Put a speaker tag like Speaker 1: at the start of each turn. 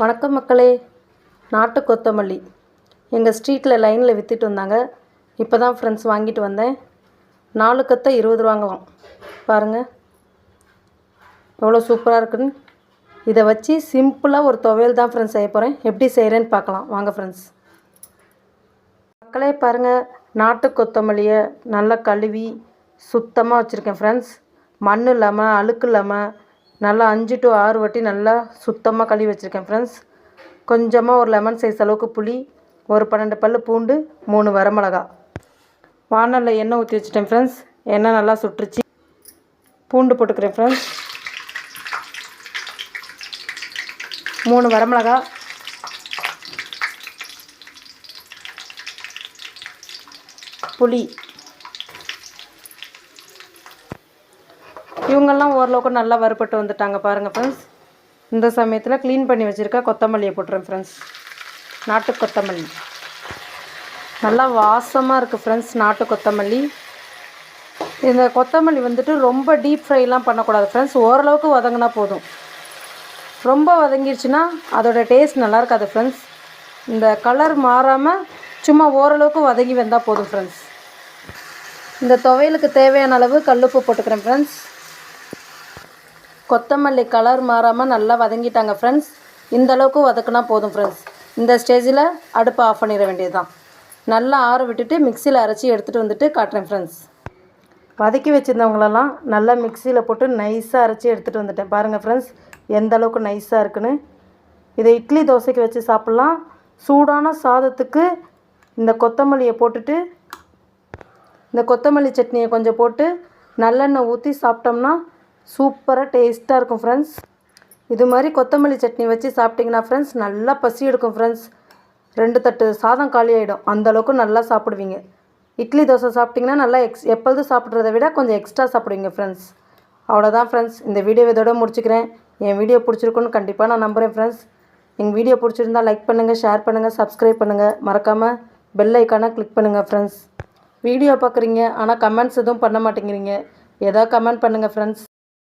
Speaker 1: வணக்கம் மக்களே. நாட்டு கொத்தமல்லி. எங்கள் ஸ்ட்ரீட்டில் லைனில் விற்றுட்டு வந்தாங்க. இப்போ தான் ஃப்ரெண்ட்ஸ் வாங்கிட்டு வந்தேன். நாலு கத்தை இருபது ரூபாங்களாம். பாருங்கள் எவ்வளோ சூப்பராக இருக்குன்னு. இதை வச்சு சிம்பிளாக ஒரு துவையல் தான் ஃப்ரெண்ட்ஸ் செய்ய போகிறேன் எப்படி செய்கிறேன்னு பார்க்கலாம். வாங்க ஃப்ரெண்ட்ஸ் மக்களே பாருங்கள் நாட்டு கொத்தமல்லியை நல்லா கழுவி சுத்தமாக வச்சுருக்கேன் ஃப்ரெண்ட்ஸ் மண் இல்லாமல் அழுக்கு இல்லாமல் நல்லா அஞ்சு டு ஆறு வாட்டி நல்லா சுத்தமாக கழுவி வச்சுருக்கேன் ஃப்ரெண்ட்ஸ் கொஞ்சமாக ஒரு லெமன் சைஸ் அளவுக்கு புளி ஒரு பன்னெண்டு பல் பூண்டு மூணு வரமிளகா. வானலில் எண்ணெய் ஊற்றி வச்சுட்டேன் ஃப்ரெண்ட்ஸ் எண்ணெய் நல்லா சுட்டுருச்சு பூண்டு போட்டுக்கிறேன் ஃப்ரெண்ட்ஸ் மூணு வரமிளகா. புளி. இவங்கெல்லாம் ஓரளவுக்கு நல்லா வறுபட்டு வந்துட்டாங்க பாருங்கள் ஃப்ரெண்ட்ஸ் இந்த சமயத்தில் க்ளீன் பண்ணி வச்சுருக்க கொத்தமல்லியை போட்டுறேன் ஃப்ரெண்ட்ஸ் நாட்டு கொத்தமல்லி. நல்லா வாசமாக இருக்குது ஃப்ரெண்ட்ஸ் நாட்டு கொத்தமல்லி. இந்த கொத்தமல்லி வந்துட்டு ரொம்ப டீப் ஃப்ரைலாம் பண்ணக்கூடாது ஃப்ரெண்ட்ஸ் ஓரளவுக்கு வதங்கினா போதும். ரொம்ப வதங்கிடுச்சுன்னா அதோட டேஸ்ட் நல்லா இருக்காது ஃப்ரெண்ட்ஸ் இந்த கலர் மாறாமல் சும்மா ஓரளவுக்கு வதங்கி வந்தால் போதும் ஃப்ரெண்ட்ஸ் இந்த துவையலுக்கு தேவையான அளவு கல்லுப்பு போட்டுக்கிறேன் ஃப்ரெண்ட்ஸ் கொத்தமல்லி கலர் மாறாமல் நல்லா வதங்கிட்டாங்க ஃப்ரெண்ட்ஸ் இந்தளவுக்கு வதக்குனா போதும் ஃப்ரெண்ட்ஸ் இந்த ஸ்டேஜில் அடுப்பை ஆஃப் பண்ணிட வேண்டியது தான் நல்லா ஆற விட்டுட்டு மிக்சியில் அரைச்சி எடுத்துகிட்டு வந்துட்டு காட்டுறேன் ஃப்ரெண்ட்ஸ் வதக்கி வச்சுருந்தவங்களெல்லாம் நல்லா மிக்சியில் போட்டு நைஸாக அரைச்சி எடுத்துகிட்டு வந்துட்டேன். பாருங்கள் ஃப்ரெண்ட்ஸ் எந்த அளவுக்கு நைஸாக இருக்குன்னு. இதை இட்லி தோசைக்கு வச்சு சாப்பிட்லாம். சூடான சாதத்துக்கு இந்த கொத்தமல்லியை போட்டுட்டு இந்த கொத்தமல்லி சட்னியை கொஞ்சம் போட்டு நல்லெண்ணெய் ஊற்றி சாப்பிட்டோம்னா சூப்பராக டேஸ்ட்டாக இருக்கும் ஃப்ரெண்ட்ஸ் இது மாதிரி கொத்தமல்லி சட்னி வச்சு சாப்பிட்டிங்கன்னா ஃப்ரெண்ட்ஸ் நல்லா பசி எடுக்கும் ஃப்ரெண்ட்ஸ் ரெண்டு தட்டு சாதம் காலி ஆகிடும் அந்தளவுக்கு நல்லா சாப்பிடுவீங்க. இட்லி தோசை சாப்பிட்டிங்கன்னா நல்லா எக்ஸ் எப்பொழுதும் சாப்பிட்றத விட கொஞ்சம் எக்ஸ்ட்ரா சாப்பிடுவீங்க ஃப்ரெண்ட்ஸ் அவ்வளோதான் ஃப்ரெண்ட்ஸ் இந்த வீடியோ இதோட முடிச்சுக்கிறேன். என் வீடியோ பிடிச்சிருக்குன்னு கண்டிப்பாக நான் நம்புகிறேன் ஃப்ரெண்ட்ஸ் எங்கள் வீடியோ பிடிச்சிருந்தா லைக் பண்ணுங்கள் ஷேர் பண்ணுங்கள் சப்ஸ்கிரைப் பண்ணுங்கள் மறக்காமல் பெல் ஐக்கானை கிளிக் பண்ணுங்கள் ஃப்ரெண்ட்ஸ் வீடியோ பார்க்குறீங்க ஆனால் கமெண்ட்ஸ் எதுவும் பண்ண மாட்டேங்கிறீங்க. ஏதாவது கமெண்ட் பண்ணுங்கள் ஃப்ரெண்ட்ஸ்